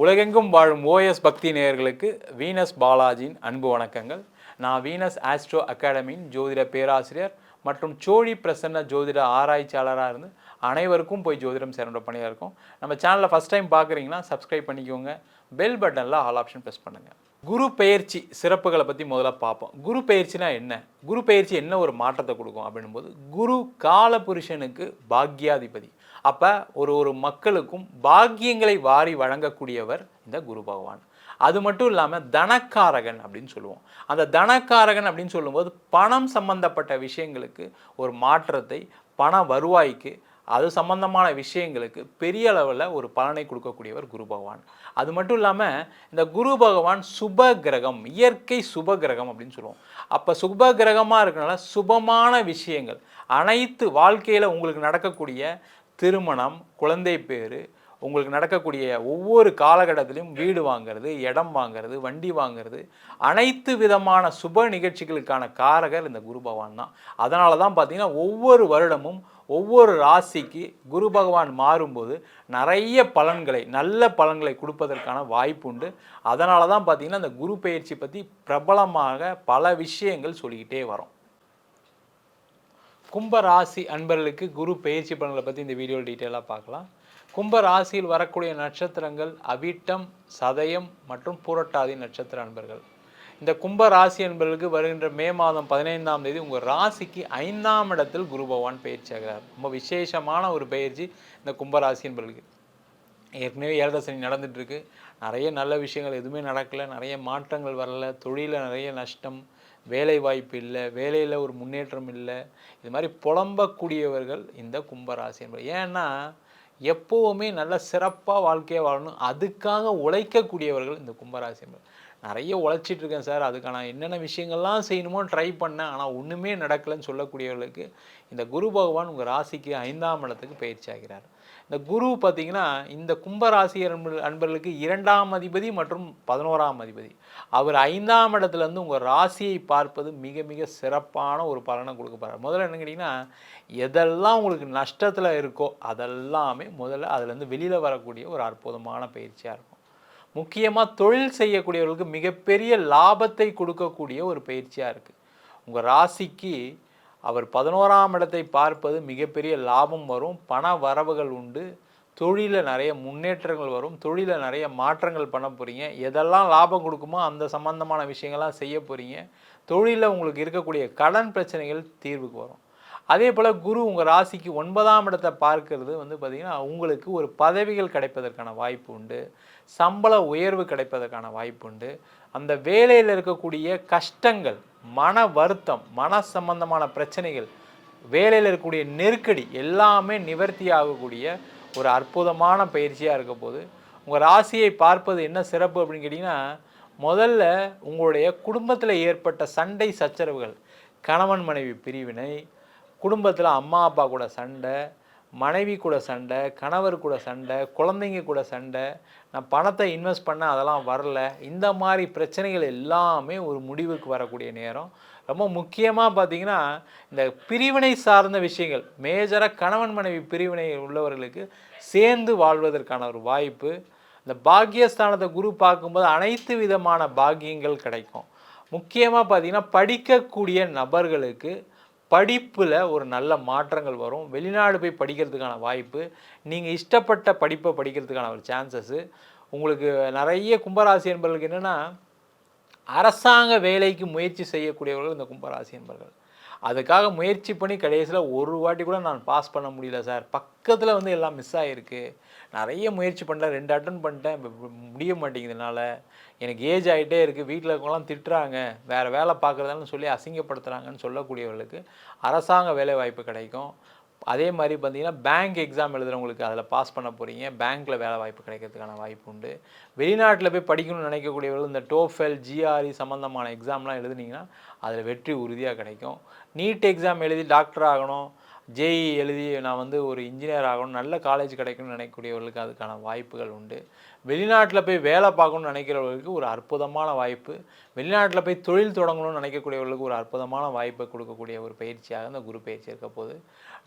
உலகெங்கும் வாழும் ஓஎஸ் பக்தி நேயர்களுக்கு வீனஸ் பாலாஜியின் அன்பு வணக்கங்கள். நான் வீனஸ் ஆஸ்ட்ரோ அகாடமியின் ஜோதிட பேராசிரியர் மற்றும் சோழி பிரசன்ன ஜோதிட ஆராய்ச்சியாளராக இருந்து அனைவருக்கும் போய் ஜோதிடம் சேரன்ற பணியாக இருக்கும். நம்ம சேனலில் ஃபஸ்ட் டைம் பார்க்குறீங்கன்னா சப்ஸ்கிரைப் பண்ணிக்கோங்க. பெல் பட்டனில் ஆல் ஆப்ஷன் ப்ரெஸ் பண்ணுங்கள் குரு பெயர்ச்சி சிறப்புகளை பற்றி முதல்ல பார்ப்போம். குரு பெயர்ச்சினா என்ன? குரு பெயர்ச்சி என்ன ஒரு மாற்றத்தை கொடுக்கும் அப்படின்னும் போது குரு கால புருஷனுக்கு பாக்யாதிபதி. அப்போ ஒரு ஒரு மக்களுக்கும் பாக்கியங்களை வாரி வழங்கக்கூடியவர் இந்த குரு பகவான். அது மட்டும் இல்லாமல் தனக்காரகன் அப்படின்னு சொல்லுவோம். அந்த தனக்காரகன் அப்படின்னு சொல்லும்போது பணம் சம்பந்தப்பட்ட விஷயங்களுக்கு ஒரு மாற்றத்தை பண வருவாய்க்கு அது சம்பந்தமான விஷயங்களுக்கு பெரிய அளவில் ஒரு பலனை கொடுக்கக்கூடியவர் குரு பகவான். அது மட்டும் இல்லாமல் இந்த குரு பகவான் சுப கிரகம் இயற்கை சுப கிரகம் அப்படின்னு சொல்லுவோம். அப்போ சுப கிரகமாக இருக்கனால சுபமான விஷயங்கள் அனைத்து வாழ்க்கையில் உங்களுக்கு நடக்கக்கூடிய திருமணம் குழந்தை பேர் உங்களுக்கு நடக்கக்கூடிய ஒவ்வொரு காலகட்டத்திலையும் வீடு வாங்குறது இடம் வாங்குறது வண்டி வாங்குறது அனைத்து விதமான சுப நிகழ்ச்சிகளுக்கான காரகர் இந்த குரு பகவான் தான். அதனால தான் பார்த்தீங்கன்னா ஒவ்வொரு வருடமும் ஒவ்வொரு ராசிக்கு குரு பகவான் மாறும்போது நிறைய பலன்களை நல்ல பலன்களை கொடுப்பதற்கான வாய்ப்பு உண்டு. அதனால தான் பார்த்திங்கன்னா இந்த குரு பயிற்சி பற்றி பிரபலமாக பல விஷயங்கள் சொல்லிக்கிட்டே வரோம். கும்ப ராசி அன்பர்களுக்கு குரு பயிற்சி பலன்களை பற்றி இந்த வீடியோ டீட்டெயிலாக பார்க்கலாம். கும்ப ராசியில் வரக்கூடிய நட்சத்திரங்கள் அவிட்டம் சதயம் மற்றும் பூரட்டாதி நட்சத்திர அன்பர்கள். இந்த கும்ப ராசி என்பவர்களுக்கு வருகின்ற மே மாதம் பதினைந்தாம் தேதி உங்கள் ராசிக்கு ஐந்தாம் இடத்தில் குரு பகவான் பயிற்சி ஆகிறார். ரொம்ப விசேஷமான ஒரு பயிற்சி இந்த கும்ப ராசி என்பவர்களுக்கு ஏற்கனவே ஏழரை சனி நடந்துட்டு நிறைய நல்ல விஷயங்கள் எதுவுமே நடக்கலை. நிறைய மாற்றங்கள் வரல. தொழிலில் நிறைய நஷ்டம். வேலை வாய்ப்பு இல்லை வேலையில் ஒரு முன்னேற்றம் இல்லை. இது மாதிரி புலம்பக்கூடியவர்கள் இந்த கும்பராசி என்பது. ஏன்னா எப்போவுமே நல்ல சிறப்பாக வாழ்க்கையை வாழணும். அதுக்காக உழைக்கக்கூடியவர்கள் இந்த கும்பராசி என்பது. நிறைய உழைச்சிட்டு இருக்கேன் சார். அதுக்கான என்னென்ன விஷயங்கள்லாம் செய்யணுமோ ட்ரை பண்ணேன். ஆனால் ஒன்றுமே நடக்கலைன்னு சொல்லக்கூடியவர்களுக்கு இந்த குரு பகவான் உங்கள் ராசிக்கு ஐந்தாம் இடத்துக்கு பயிற்சி ஆகிறார். இந்த குரு பார்த்தீங்கன்னா இந்த கும்பராசி அன்பர்களுக்கு இரண்டாம் அதிபதி மற்றும் பதினோராம் அதிபதி. அவர் ஐந்தாம் இடத்துலேருந்து உங்கள் ராசியை பார்ப்பது மிக மிக சிறப்பான ஒரு பலனை கொடுக்க போகிறார் முதல்ல என்ன கேட்டிங்கன்னா எதெல்லாம் உங்களுக்கு நஷ்டத்தில் இருக்கோ அதெல்லாமே முதல்ல அதுலேருந்து வெளியில் வரக்கூடிய ஒரு அற்புதமான பயிற்சியாக இருக்கும். முக்கியமாக தொழில் செய்யக்கூடியவர்களுக்கு மிகப்பெரிய லாபத்தை கொடுக்கக்கூடிய ஒரு பயிற்சியாக இருக்குது உங்கள் ராசிக்கு அவர் பதினோராம் இடத்தை பார்ப்பது மிகப்பெரிய லாபம் வரும். பண வரவுகள் உண்டு. தொழிலில் நிறைய முன்னேற்றங்கள் வரும். தொழிலில் நிறைய மாற்றங்கள் பண்ண போகிறீங்க எதெல்லாம் லாபம் கொடுக்குமோ அந்த சம்மந்தமான விஷயங்கள்லாம் செய்ய போகிறீங்க தொழிலில் உங்களுக்கு இருக்கக்கூடிய கடன் பிரச்சனைகள் தீர்வுக்கு வரும். அதே போல் குரு உங்கள் ராசிக்கு ஒன்பதாம் இடத்தை பார்க்கறது வந்து பார்த்திங்கன்னா உங்களுக்கு ஒரு பதவிகள் கிடைப்பதற்கான வாய்ப்பு உண்டு. சம்பள உயர்வு கிடைப்பதற்கான வாய்ப்பு உண்டு. அந்த வேலையில் இருக்கக்கூடிய கஷ்டங்கள் மன வருத்தம் மன சம்பந்தமான பிரச்சனைகள் வேலையில் இருக்கக்கூடிய நெருக்கடி எல்லாமே நிவர்த்தி ஆகக்கூடிய ஒரு அற்புதமான பயிற்சியாக இருக்க போது உங்கள் ராசியை பார்ப்பது என்ன சிறப்பு அப்படின்னு கேட்டிங்கன்னா முதல்ல உங்களுடைய குடும்பத்தில் ஏற்பட்ட சண்டை சச்சரவுகள் கணவன் மனைவி பிரிவினை குடும்பத்தில் அம்மா அப்பா கூட சண்டை மனைவி கூட சண்டை கணவர் கூட சண்டை குழந்தைங்க கூட சண்டை நான் பணத்தை இன்வெஸ்ட் பண்ண அதெல்லாம் வரல. இந்த மாதிரி பிரச்சனைகள் எல்லாமே ஒரு முடிவுக்கு வரக்கூடிய நேரம். ரொம்ப முக்கியமாக பார்த்தீங்கன்னா இந்த பிரிவினை சார்ந்த விஷயங்கள் மேஜராக கணவன் மனைவி பிரிவினை உள்ளவர்களுக்கு சேர்ந்து வாழ்வதற்கான ஒரு வாய்ப்பு. இந்த பாக்கியஸ்தானத்தை குரு பார்க்கும்போது அனைத்து விதமான பாக்கியங்கள் கிடைக்கும். முக்கியமாக பார்த்தீங்கன்னா படிக்கக்கூடிய நபர்களுக்கு படிப்பில் ஒரு நல்ல மாற்றங்கள் வரும். வெளிநாடு போய் படிக்கிறதுக்கான வாய்ப்பு நீங்கள் இஷ்டப்பட்ட படிப்பை படிக்கிறதுக்கான ஒரு சான்சஸ்ஸு உங்களுக்கு நிறைய கும்பராசி என்பவர்களுக்கு என்னென்னா அரசாங்க வேலைக்கு முயற்சி செய்யக்கூடியவர்கள் இந்த கும்பராசி என்பர்கள். அதுக்காக முயற்சி பண்ணி கடைசியில் ஒரு வாட்டி கூட நான் பாஸ் பண்ண முடியல சார். பக்கத்தில் வந்து எல்லாம் மிஸ் ஆகிருக்கு நிறைய முயற்சி பண்ணல. ரெண்டு அட்டன் பண்ணிட்டேன். முடிய மாட்டேங்குதுனால. எனக்கு ஏஜ் ஆகிட்டே இருக்குது வீட்டில் இருக்கவங்களாம் திட்டுறாங்க. வேறு வேலை பார்க்குறதான்னு சொல்லி அசிங்கப்படுத்துகிறாங்கன்னு சொல்லக்கூடியவர்களுக்கு அரசாங்க வேலை வாய்ப்பு கிடைக்கும். அதே மாதிரி பார்த்தீங்கன்னா பேங்க் எக்ஸாம் எழுதுகிறவங்களுக்கு அதில் பாஸ் பண்ண போகிறீங்க பேங்க்கில் வேலை வாய்ப்பு கிடைக்கிறதுக்கான வாய்ப்பு உண்டு. வெளிநாட்டில் போய் படிக்கணும்னு நினைக்கக்கூடியவர்கள் இந்த டோஃபெல் ஜிஆர்இ சம்மந்தமான எக்ஸாம்லாம் எழுதுனீங்கன்னா அதில் வெற்றி உறுதியாக கிடைக்கும். நீட் எக்ஸாம் எழுதி டாக்டர் ஆகணும். ஜேஇ எழுதி நான் வந்து ஒரு இன்ஜினியர் ஆகணும் நல்ல காலேஜ் கிடைக்கணும்னு நினைக்கக்கூடியவர்களுக்கு அதுக்கான வாய்ப்புகள் உண்டு. வெளிநாட்டில் போய் வேலை பார்க்கணும்னு நினைக்கிறவர்களுக்கு ஒரு அற்புதமான வாய்ப்பு. வெளிநாட்டில் போய் தொழில் தொடங்கணும்னு நினைக்கக்கூடியவர்களுக்கு ஒரு அற்புதமான வாய்ப்பை கொடுக்கக்கூடிய ஒரு பயிற்சியாக இந்த குரு பயிற்சி இருக்க போது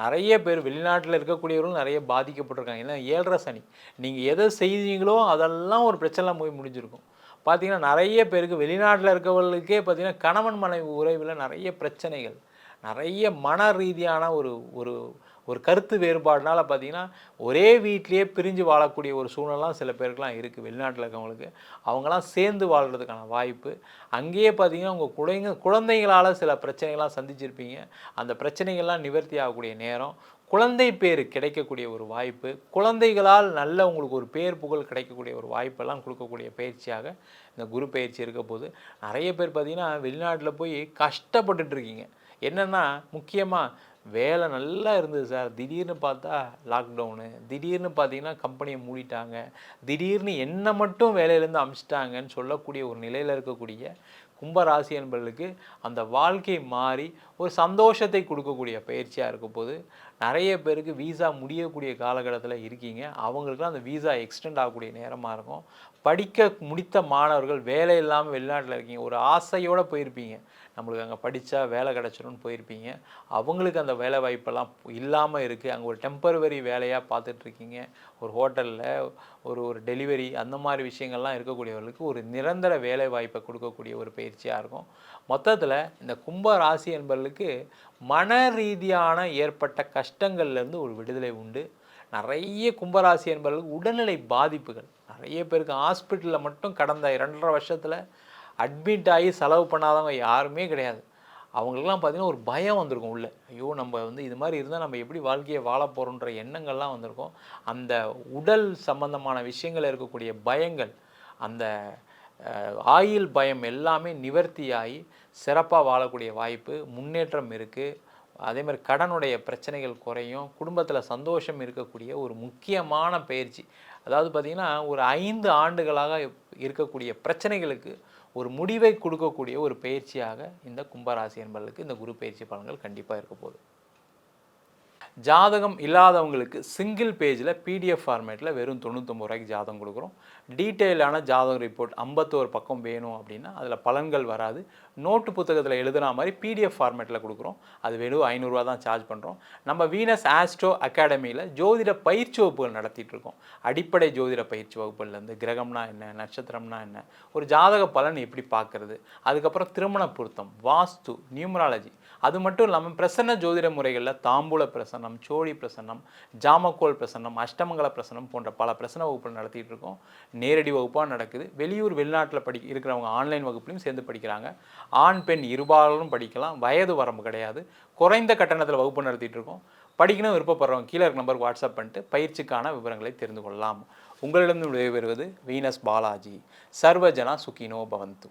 நிறைய பேர் வெளிநாட்டில் இருக்கக்கூடியவர்களும் நிறைய பாதிக்கப்பட்டிருக்காங்க. ஏன்னா ஏழரை சனி. நீங்கள் எதை செய்தீங்களோ அதெல்லாம் ஒரு பிரச்சனை போய் முடிஞ்சிருக்கும். பார்த்தீங்கன்னா நிறைய பேருக்கு வெளிநாட்டில் இருக்கவர்களுக்கே பார்த்தீங்கன்னா கணவன் மனைவி உறவில் நிறைய பிரச்சனைகள். நிறைய மன ரீதியான ஒரு ஒரு ஒரு கருத்து வேறுபாடுனால் பார்த்தீங்கன்னா ஒரே வீட்லேயே பிரிஞ்சு வாழக்கூடிய ஒரு சூழ்நிலாம் சில பேருக்குலாம் இருக்குது வெளிநாட்டில் இருக்கவங்களுக்கு. அவங்களாம் சேர்ந்து வாழ்கிறதுக்கான வாய்ப்பு. அங்கேயே பார்த்தீங்கன்னா உங்கள் குழந்தைங்க குழந்தைங்களால் சில பிரச்சனைகள்லாம் சந்திச்சிருப்பீங்க. அந்த பிரச்சனைகள்லாம் நிவர்த்தி ஆகக்கூடிய நேரம். குழந்தை பேர் கிடைக்கக்கூடிய ஒரு வாய்ப்பு. குழந்தைகளால் நல்ல உங்களுக்கு ஒரு பேர் புகழ் கிடைக்கக்கூடிய ஒரு வாய்ப்பெல்லாம் கொடுக்கக்கூடிய பயிற்சியாக இந்த குரு பயிற்சி இருக்க போது நிறைய பேர் பார்த்திங்கன்னா வெளிநாட்டில் போய் கஷ்டப்பட்டுட்ருக்கீங்க என்னென்னா முக்கியமாக வேலை நல்லா இருந்தது சார். திடீர்னு பார்த்தா லாக்டவுனு திடீர்னு பார்த்தீங்கன்னா கம்பெனியை மூடிட்டாங்க. திடீர்னு என்ன மட்டும் வேலையிலேருந்து அமிச்சிட்டாங்கன்னு சொல்லக்கூடிய ஒரு நிலையில் இருக்கக்கூடிய கும்பராசி என்பவர்களுக்கு அந்த வாழ்க்கை மாறி ஒரு சந்தோஷத்தை கொடுக்கக்கூடிய பயிற்சியாக இருக்க போது நிறைய பேருக்கு வீசா முடியக்கூடிய காலகட்டத்தில் இருக்கீங்க. அவங்களுக்குலாம் அந்த வீசா எக்ஸ்டெண்ட் ஆகக்கூடிய நேரமாக இருக்கும். படிக்க முடித்த மாணவர்கள் வேலை இல்லாமல் வெளிநாட்டில் இருக்கீங்க. ஒரு ஆசையோடு போயிருப்பீங்க. நம்மளுக்கு அங்கே படித்தா வேலை கிடச்சிரும்னு போயிருப்பீங்க. அவங்களுக்கு அந்த வேலை வாய்ப்பெல்லாம் இல்லாமல் இருக்குது அங்கே ஒரு டெம்பரவரி வேலையாக பார்த்துட்ருக்கீங்க. ஒரு ஹோட்டலில் ஒரு ஒரு டெலிவரி அந்த மாதிரி விஷயங்கள்லாம் இருக்கக்கூடியவர்களுக்கு ஒரு நிரந்தர வேலை வாய்ப்பை கொடுக்கக்கூடிய ஒரு பயிற்சியாக இருக்கும். மொத்தத்தில் இந்த கும்ப ராசி என்பவர்களுக்கு மன ரீதியான ஏற்பட்ட கஷ்டங்கள்லேருந்து ஒரு விடுதலை உண்டு. நிறைய கும்பராசி என்பவர்களுக்கு உடல்நிலை பாதிப்புகள். நிறைய பேருக்கு ஹாஸ்பிட்டலில் மட்டும் கடந்த இரண்டரை வருஷத்தில் அட்மிட் ஆகி செலவு பண்ணாதவங்க யாருமே கிடையாது. அவங்களுக்குலாம் பார்த்திங்கன்னா ஒரு பயம் வந்திருக்கும் உள்ளே. ஐயோ நம்ம வந்து இது மாதிரி இருந்தால் நம்ம எப்படி வாழ்க்கையை வாழ போகிறோன்ற எண்ணங்கள்லாம் வந்திருக்கும். அந்த உடல் சம்பந்தமான விஷயங்கள் இருக்கக்கூடிய பயங்கள் அந்த ஆயில் பயம் எல்லாமே நிவர்த்தியாகி சிறப்பாக வாழக்கூடிய வாய்ப்பு முன்னேற்றம் இருக்குது அதே மாதிரி கடனுடைய பிரச்சனைகள் குறையும். குடும்பத்தில் சந்தோஷம் இருக்கக்கூடிய ஒரு முக்கியமான பயிற்சி. அதாவது பார்த்திங்கன்னா ஒரு ஐந்து ஆண்டுகளாக இருக்கக்கூடிய பிரச்சனைகளுக்கு ஒரு முடிவை கொடுக்கக்கூடிய ஒரு பயிற்சியாக இந்த கும்பராசி என்பவர்களுக்கு இந்த குரு பயிற்சி பலன்கள் கண்டிப்பாக இருக்க போகுது. ஜாதகம் இல்லாதவங்களுக்கு சிங்கிள் பேஜில் பிடிஎஃப் ஃபார்மேட்டில் வெறும் தொண்ணூத்தொம்பது ரூபாய்க்கு ஜாதகம் கொடுக்குறோம். டீட்டெயிலான ஜாதகம் ரிப்போர்ட் ஐம்பத்தோரு பக்கம் வேணும் அப்படின்னா அதில் பலன்கள் வராது. நோட்டு புத்தகத்தில் எழுதுனா மாதிரி பிடிஎஃப் ஃபார்மேட்டில் கொடுக்குறோம். அது வெறும் ஐநூறுரூவா தான் சார்ஜ் பண்ணுறோம் நம்ம வீனஸ் ஆஸ்ட்ரோ அகாடமியில் ஜோதிட பயிற்சி வகுப்புகள் நடத்திட்டு இருக்கோம். அடிப்படை ஜோதிட பயிற்சி வகுப்புலேருந்து கிரகம்னா என்ன நட்சத்திரம்னா என்ன ஒரு ஜாதக பலன் எப்படி பார்க்குறது அதுக்கப்புறம் திருமண பொருத்தம் வாஸ்து நியூமராலஜி அது மட்டும் இல்லாமல் பிரசன்ன ஜோதிட முறைகளில் தாம்பூல பிரசன்னம் சோழி பிரசன்னம் ஜாமக்கோல் பிரசன்னம் அஷ்டமங்கல பிரசன்னம் போன்ற பல பிரசன வகுப்புகள் நடத்திட்டு இருக்கோம். நேரடி வகுப்பாக நடக்குது. வெளியூர் வெளிநாட்டில் படி இருக்கிறவங்க ஆன்லைன் வகுப்புலையும் சேர்ந்து படிக்கிறாங்க. ஆண் பெண் இருபாலரும் படிக்கலாம். வயது வரம்பு கிடையாது. குறைந்த கட்டணத்தில் வகுப்பு நடத்திட்டு இருக்கோம். படிக்கணும் விருப்பப்படுறவங்க கீழே இருக்க நம்பருக்கு வாட்ஸ்அப் பண்ணிட்டு பயிற்சிக்கான விவரங்களை தெரிந்து கொள்ளலாம். உங்களிடம் விடைபெறுவது வீனஸ் பாலாஜி. சர்வஜனா சுகினோ பவந்து.